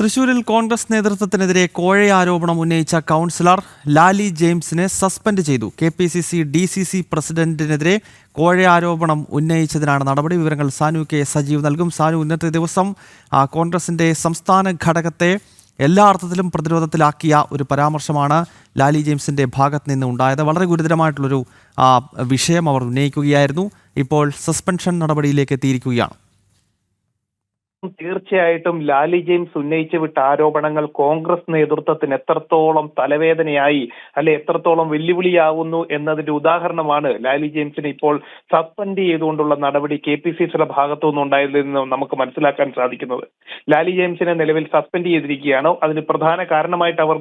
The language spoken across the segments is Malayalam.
തൃശൂരിൽ കോൺഗ്രസ് നേതൃത്വത്തിനെതിരെ കോഴ ആരോപണം ഉന്നയിച്ച കൗൺസിലർ ലാലി ജെയിംസിനെ സസ്പെൻഡ് ചെയ്തു. K P C C D C C പ്രസിഡന്റിനെതിരെ കോഴ ആരോപണം ഉന്നയിച്ചതിനാണ് നടപടി വിവരങ്ങൾ സാനു കെ സജീവ് നൽകും. സാനു ഇന്നത്തെ ദിവസം കോൺഗ്രസിന്റെ സംസ്ഥാന ഘടകത്തെ എല്ലാ അർത്ഥത്തിലും പ്രതിരോധത്തിലാക്കിയ ഒരു പരാമർശമാണ് ലാലി ജെയിംസിന്റെ ഭാഗത്ത് നിന്ന് ഉണ്ടായത്. വളരെ ഗുരുതരമായിട്ടുള്ളൊരു വിഷയം അവർ ഉന്നയിക്കുകയായിരുന്നു. ഇപ്പോൾ സസ്പെൻഷൻ നടപടിയിലേക്ക് എത്തിയിരിക്കുകയാണ്. തീർച്ചയായിട്ടും ലാലി ജെയിംസ് ഉന്നയിച്ചു വിട്ട ആരോപണങ്ങൾ കോൺഗ്രസ് നേതൃത്വത്തിന് എത്രത്തോളം തലവേദനയായി അല്ലെ എത്രത്തോളം വെല്ലുവിളിയാവുന്നു എന്നതിന്റെ ഉദാഹരണമാണ് ലാലി ജെയിംസിനെ ഇപ്പോൾ സസ്പെൻഡ് ചെയ്തുകൊണ്ടുള്ള നടപടി കെ പി സി സിയുടെ ഭാഗത്തു നിന്നുണ്ടായതെന്ന് നമുക്ക് മനസ്സിലാക്കാൻ സാധിക്കുന്നത്. ലാലി ജെയിംസിനെ നിലവിൽ സസ്പെൻഡ് ചെയ്തിരിക്കുകയാണ്. അതിന് പ്രധാന കാരണമായിട്ട് അവർ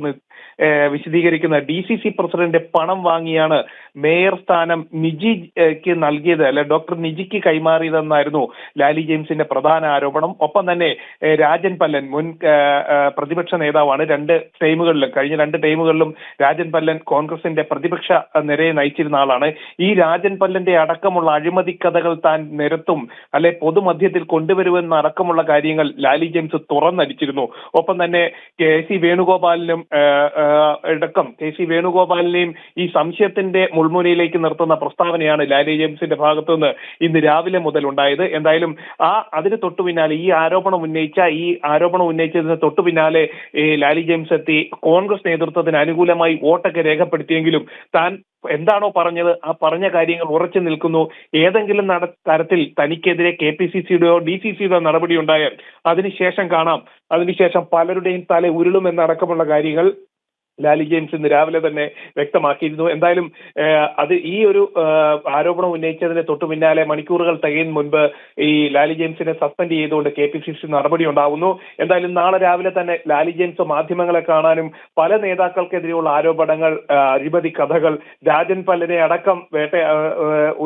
വിശദീകരിക്കുന്ന ഡി സി സി പ്രസിഡന്റ് പണം വാങ്ങിയാണ് മേയർ സ്ഥാനം നിജിക്ക് നൽകിയത് അല്ലെ ഡോക്ടർ നിജിക്ക് കൈമാറിയതെന്നായിരുന്നു ലാലി ജെയിംസിന്റെ പ്രധാന ആരോപണം. ഒപ്പം തന്നെ രാജൻ പല്ലൻ മുൻ പ്രതിപക്ഷ നേതാവാണ് രണ്ട് ടൈമുകളിലും കഴിഞ്ഞ രണ്ട് ടൈമുകളിലും രാജൻ പല്ലൻ കോൺഗ്രസിന്റെ പ്രതിപക്ഷ നിരയെ നയിച്ചിരുന്ന ആളാണ്. ഈ രാജൻ പല്ലന്റെ അടക്കമുള്ള അഴിമതി കഥകൾ താൻ നിരത്തും അല്ലെ പൊതുമധ്യത്തിൽ കൊണ്ടുവരുമെന്ന അടക്കമുള്ള കാര്യങ്ങൾ ലാലി ജെയിംസ് തുറന്നടിച്ചിരുന്നു. ഒപ്പം തന്നെ കെ സി വേണുഗോപാലിനും അടക്കം കെ സി വേണുഗോപാലിനെയും ഈ സംശയത്തിന്റെ മുൾമുനയിലേക്ക് നിർത്തുന്ന പ്രസ്താവനയാണ് ലാലി ജെയിംസിന്റെ ഭാഗത്തുനിന്ന് ഇന്ന് രാവിലെ മുതൽ ഉണ്ടായത്. എന്തായാലും ആ അതിന് തൊട്ടു പിന്നാലെ ഈ ആരോപണം ഉന്നയിച്ച ഈ ആരോപണം ഉന്നയിച്ചതിന് തൊട്ടു പിന്നാലെ ലാലി ജെയിംസ് എത്തി കോൺഗ്രസ് നേതൃത്വത്തിന് അനുകൂലമായി വോട്ടൊക്കെ രേഖപ്പെടുത്തിയെങ്കിലും താൻ എന്താണോ പറഞ്ഞത് ആ പറഞ്ഞ കാര്യങ്ങൾ ഉറച്ചു നിൽക്കുന്നു. ഏതെങ്കിലും നട തരത്തിൽ തനിക്കെതിരെ കെ പി സി സിയുടെയോ ഡി സി സിയുടെയോ നടപടി ഉണ്ടായാൽ അതിനുശേഷം കാണാം. അതിനുശേഷം പലരുടെയും തല ഉരുളുമെന്നടക്കമുള്ള കാര്യങ്ങൾ ലാലി ജെയിംസ് ഇന്ന് രാവിലെ തന്നെ വ്യക്തമാക്കിയിരുന്നു. എന്തായാലും അത് ഈ ഒരു ആരോപണം ഉന്നയിച്ചതിന് തൊട്ടു പിന്നാലെ മണിക്കൂറുകൾ തികയും മുൻപ് ഈ ലാലി ജെയിംസിനെ സസ്പെൻഡ് ചെയ്തുകൊണ്ട് കെ പി സി സി നടപടി ഉണ്ടാവുന്നു. എന്തായാലും നാളെ രാവിലെ തന്നെ ലാലി ജെയിംസ് മാധ്യമങ്ങളെ കാണാനും പല നേതാക്കൾക്കെതിരെയുള്ള ആരോപണങ്ങൾ അഴിമതി കഥകൾ രാജൻ പല്ലനെ അടക്കം വേട്ട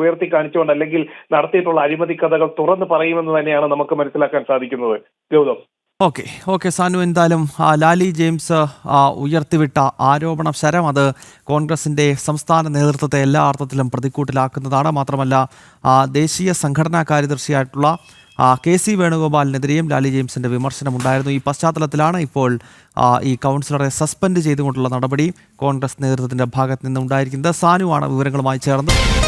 ഉയർത്തി കാണിച്ചുകൊണ്ട് അല്ലെങ്കിൽ നടത്തിയിട്ടുള്ള അഴിമതി കഥകൾ തുറന്നു പറയുമെന്ന് തന്നെയാണ് നമുക്ക് മനസ്സിലാക്കാൻ സാധിക്കുന്നത്. ഗൗതം. ഓക്കെ ഓക്കെ സാനു എന്തായാലും ലാലി ജെയിംസ് ഉയർത്തിവിട്ട ആരോപണ ശരം അത് കോൺഗ്രസിന്റെ സംസ്ഥാന നേതൃത്വത്തെ എല്ലാ അർത്ഥത്തിലും പ്രതിക്കൂട്ടിലാക്കുന്നതാണ്. മാത്രമല്ല ദേശീയ സംഘടനാ കാര്യദർശിയായിട്ടുള്ള കെ സി വേണുഗോപാലിനെതിരെയും ലാലി ജെയിംസിന്റെ വിമർശനമുണ്ടായിരുന്നു. ഈ പശ്ചാത്തലത്തിലാണ് ഇപ്പോൾ ഈ കൗൺസിലറെ സസ്പെൻഡ് ചെയ്തുകൊണ്ടുള്ള നടപടി കോൺഗ്രസ് നേതൃത്വത്തിന്റെ ഭാഗത്ത് നിന്നുണ്ടായിരിക്കുന്നത്. സാനുവാണ് വിവരങ്ങളുമായി ചേർന്നത്.